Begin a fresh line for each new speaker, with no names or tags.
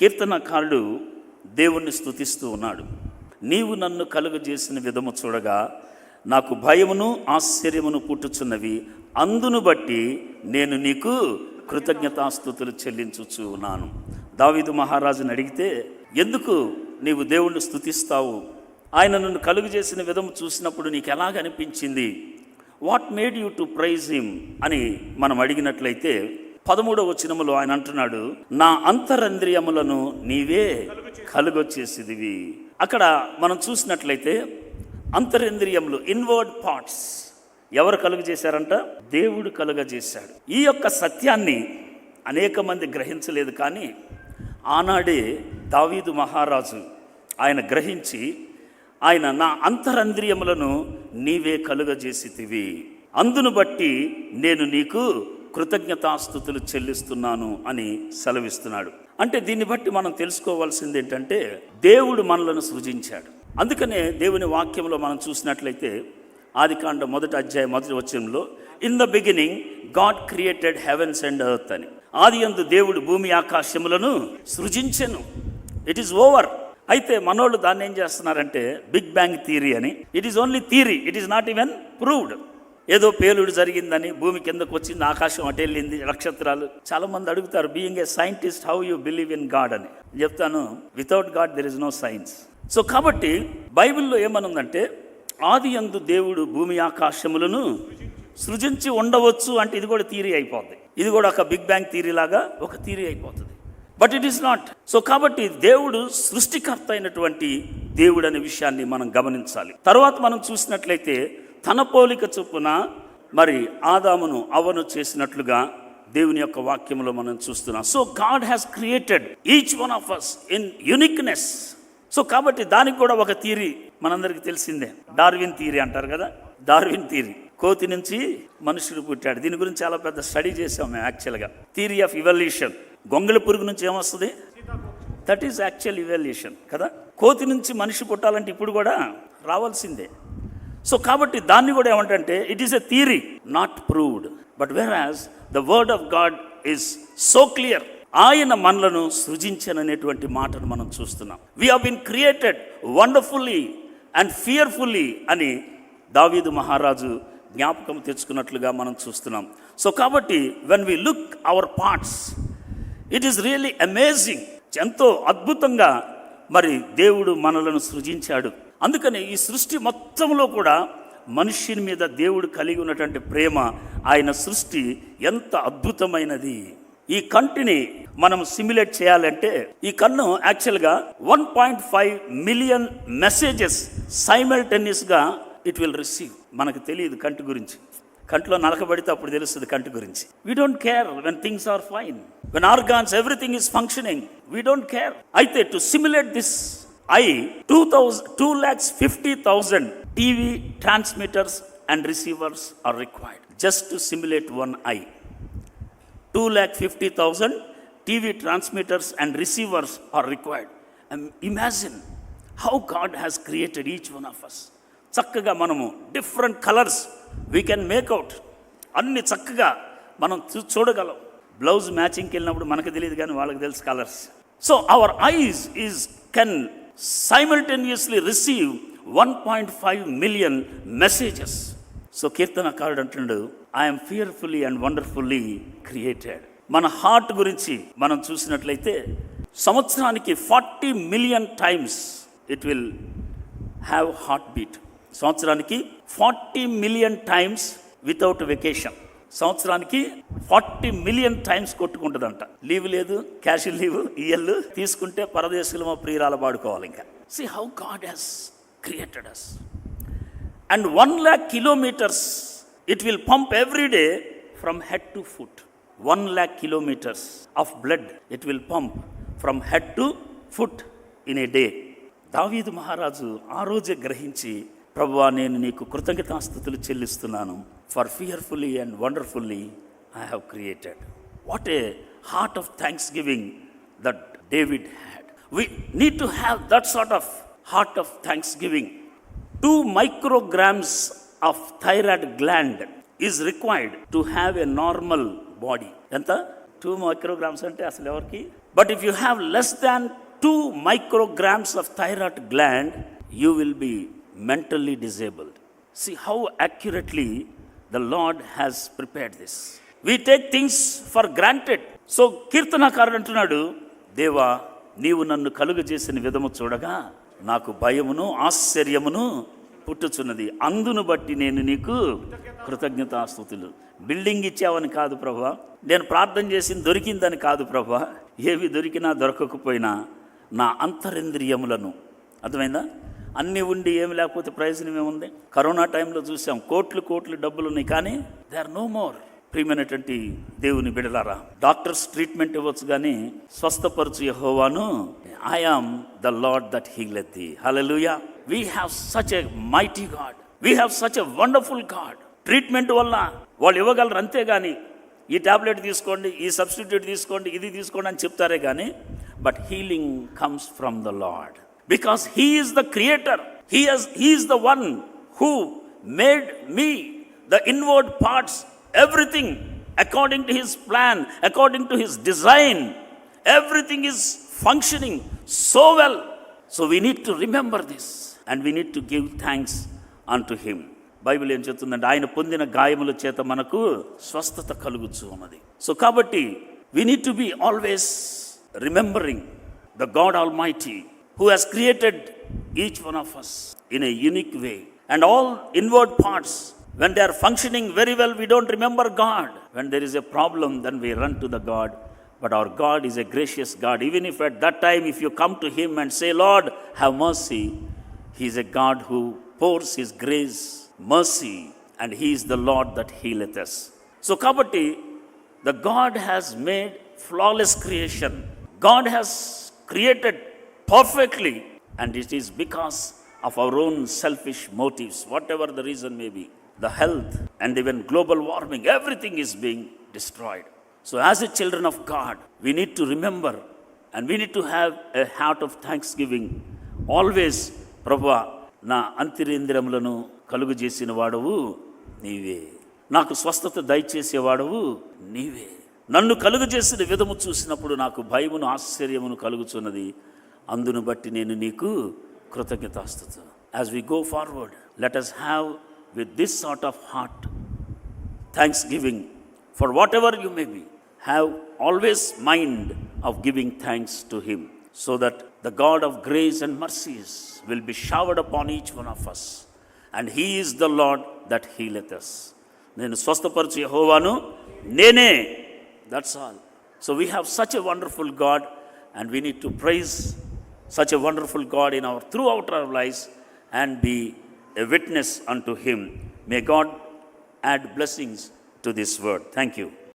కీర్తనకారుడు దేవుణ్ణి స్థుతిస్తూ ఉన్నాడు. నీవు నన్ను కలుగజేసిన విధము చూడగా నాకు భయమును ఆశ్చర్యమును పుట్టుచున్నవి. అందును బట్టి నేను నీకు కృతజ్ఞతాస్థుతులు చెల్లించుచు ఉన్నాను. దావీదు మహారాజుని అడిగితే ఎందుకు నీవు దేవుణ్ణి స్థుతిస్తావు ఆయన నన్ను కలుగు చేసిన విధం చూసినప్పుడు నీకు ఎలాగ అనిపించింది? What made you to praise him? అని మనం అడిగినట్లయితే పదమూడవ వచనములో ఆయన అంటున్నాడు నా అంతరంద్రియములను నీవే కలుగొచ్చేసిదివి అక్కడ మనం చూసినట్లయితే అంతరింద్రియములు ఇన్వర్డ్ పార్ట్స్ ఎవరు కలుగు చేశారంట దేవుడు కలుగజేశాడు. ఈ యొక్క సత్యాన్ని అనేక మంది గ్రహించలేదు కానీ ఆనాడే దావీదు మహారాజు ఆయన గ్రహించి ఆయన నా అంతరంద్రియములను నీవే కలుగజేసితివి. అందును బట్టి నేను నీకు కృతజ్ఞతాస్థుతులు చెల్లిస్తున్నాను అని సెలవిస్తున్నాడు. అంటే దీన్ని బట్టి మనం తెలుసుకోవాల్సింది ఏంటంటే దేవుడు మనలను సృజించాడు. అందుకనే దేవుని వాక్యంలో మనం చూసినట్లయితే ఆదికాండ మొదటి అధ్యాయం మొదటి వచనంలో in the beginning God created heavens and earth అని. ఆది అందు దేవుడు భూమి ఆకాశములను సృజించెను. ఇట్ ఈస్ ఓవర్ అయితే మనోళ్ళు దాన్ని ఏం చేస్తున్నారంటే బిగ్ బ్యాంగ్ థియరీ అని. It is only theory it is not even proved ఏదో పేలుడు జరిగిందని భూమి కిందకు వచ్చింది ఆకాశం అటు వెళ్ళింది నక్షత్రాలు. చాలా మంది అడుగుతారు being a scientist how you believe in God అని. చెప్తాను without God there is no science so కాబట్టి బైబిల్లో ఏమనుందంటే ఆది అందు దేవుడు భూమి ఆకాశములను సృజించి ఉండవచ్చు అంటే ఇది కూడా థీరీ అయిపోద్ది. ఇది కూడా ఒక బిగ్ బ్యాంగ్ థీరీ లాగా ఒక థీరీ అయిపోతుంది. But it is not so కాబట్టి దేవుడు సృష్టికర్త అయినటువంటి దేవుడు అనే విషయాన్ని మనం గమనించాలి. తర్వాత మనం చూసినట్లయితే తన పోలిక చొప్పున మరి ఆదామును అవను చేసినట్లుగా దేవుని యొక్క వాక్యంలో మనం చూస్తున్నాం. So God has created each one of us in uniqueness so కాబట్టి దానికి కూడా ఒక థీరీ మనందరికీ తెలిసిందే. డార్విన్ థీరీ అంటారు కదా? డార్విన్ థీరీ కోతి నుంచి మనుషుడు పుట్టాడు. దీని గురించి చాలా పెద్ద స్టడీ చేసాం మేము యాక్చువల్గా థీరీ ఆఫ్ ఇవల్యూషన్ గొంగళ పురుగు నుంచి ఏమొస్తుంది? దట్ ఈస్ యాక్చువల్ ఇవల్యూషన్ కదా? కోతి నుంచి మనిషి పుట్టాలంటే ఇప్పుడు కూడా రావాల్సిందే. సో కాబట్టి దాన్ని కూడా ఏమంటే it is a theory not proved but whereas the word of God is so clear ఆయన మనలను సృజించననేటువంటి మాటను మనం చూస్తున్నాం. We been created wonderfully and fearfully అని దావీదు మహారాజు జ్ఞాపకం తెచ్చుకున్నట్లుగా మనం చూస్తున్నాం. సో కాబట్టి when we look our parts it is really amazing ఎంతో అద్భుతంగా మరి దేవుడు మనలను సృజించాడు. అందుకని ఈ సృష్టి మొత్తంలో కూడా మనుష్యుని మీద దేవుడు కలిగి ఉన్నటువంటి ప్రేమ ఆయన సృష్టి ఎంత అద్భుతమైనది. ఈ కంటిని మనం సిమ్యులేట్ చేయాలంటే ఈ కన్ను యాక్చువల్గా one point five million messages సైమల్టేనియస్గా it will receive. మనకు తెలియదు కంటి గురించి. కంట్లో నలకబడితే అప్పుడు తెలుస్తుంది కంటి గురించి. We don't care when things are fine when organs everything is functioning we don't care అయితే to simulate this eye two thousand two lakhs fifty thousand TV transmitters and receivers are required just to simulate one eye two lakh fifty thousand TV transmitters and receivers are required imagine how God has created each one of us చక్కగా మనము different colours we can make out అన్ని చక్కగా మనం చూ- చూడగలం. Blouse మ్యాచింగ్కి వెళ్ళినప్పుడు మనకు తెలియదు కానీ వాళ్ళకి తెలుసు colours so our eyes is can simultaneously receive one point five million messages so కీర్తనకారుడు అంటున్నాడు I am fearfully and wonderfully created మన హార్ట్ గురించి మనం చూసినట్లయితే సంవత్సరానికి forty million times it will have heart beat సంవత్సరానికి forty million times without vacation. సంవత్సరానికి forty million times కొట్టుకుంటుందంట. లీవ్ లేదు క్యాష్ లీవ్ ఇయర్లు తీసుకుంటే పరదేశంలో ప్రియురాలు పాడుకోవాలి ఇంకా. See how God has created us and one lakh kilometres it will pump every day from head to foot one lakh kilometres of blood it will pump from head to foot in a day దావీదు మహారాజు ఆ రోజే గ్రహించి ప్రభువా నేను నీకు కృతజ్ఞతాస్థుతులు చెల్లిస్తున్నాను. For fearfully and wonderfully I have created what a heart of thanksgiving that David had we need to have that sort of heart of thanksgiving two micrograms of thyroid gland is required to have a normal body ఎంత? Two micrograms అంటే అసలు ఎవరికి? But if you have less than two micrograms of thyroid gland you will be mentally disabled see how accurately the Lord has prepared this We take things for granted so కీర్తనకారుడు అంటున్నాడు దేవా నీవు నన్ను కలుగజేసిన విధము చూడగా నాకు భయమును ఆశ్చర్యమును పుట్టుచున్నది. అందును బట్టి నేను నీకు కృతజ్ఞతాస్థుతులు బిల్డింగ్ ఇచ్చావని కాదు ప్రభా. నేను ప్రార్థన చేసింది దొరికిందని కాదు ప్రభా. ఏవి దొరికినా దొరకకపోయినా నా అంతరింద్రియములను. అర్థమైందా? అన్నీ ఉండి ఏమి లేకపోతే ప్రయోజనం ఏముంది? కరోనా టైంలో చూసాం కోట్లు కోట్లు డబ్బులు ఉన్నాయి కానీ దే ఆర్ నో మోర్ ప్రియమైనటువంటి దేవుని బిడలారా. డాక్టర్స్ ట్రీట్మెంట్ ఇవ్వచ్చు కానీ స్వస్థపరచు యహోవాను I the Lord that healeth the hallelujah we have such a mighty God we have such a wonderful God treatment వల్ల వాళ్ళు ఇవ్వగలరు అంతేగాని ఈ టాబ్లెట్ తీసుకోండి ఈ సబ్స్టిట్యూట్ తీసుకోండి ఇది తీసుకోండి అని చెప్తారే కానీ but healing comes from the Lord because he is the creator he has he is the one who made me the inward parts everything according to his plan according to his design everything is functioning so well so we need to remember this and we need to give thanks unto him Bible ఏం చెప్తుందంటే ఆయన పొందిన గాయముల చేత మనకు స్వస్థత కలుగుచు ఉన్నది. So కాబట్టి we need to be always remembering the God almighty who has created each one of us in a unique way. And all inward parts, when they are functioning very well, we don't remember God. When there is a problem, then we run to the God. But our God is a gracious God. Even if at that time, if you come to Him and say, Lord, have mercy, He is a God who pours His grace, mercy, and He is the Lord that healeth us. So, Kabati, the God has made flawless creation. God has created perfectly and it is because of our own selfish motives whatever the reason may be the health and even global warming everything is being destroyed so as a children of God we need to remember and we need to have a heart of thanksgiving always ప్రభా నా అంతరింద్రములను కలుగు చేసిన వాడవు నీవే నాకు స్వస్థత దయచేసేవాడవు నీవే నన్ను కలుగు చేసిన విధము చూసినప్పుడు నాకు భయమును ఆశ్చర్యమును కలుగుచున్నది అందును బట్టి నేను నీకు కృతజ్ఞతాస్తుత as we go forward let us have with this sort of heart thanksgiving for whatever you may be have always mind of giving thanks to him so that the god of grace and mercies will be showered upon each one of us and he is the lord that healeth us నేను స్వస్థపరచు యెహోవాను నేనే that's all so we have such a wonderful God and we need to praise such a wonderful God in our throughout our lives and be a witness unto him. May God add blessings to this word. Thank you.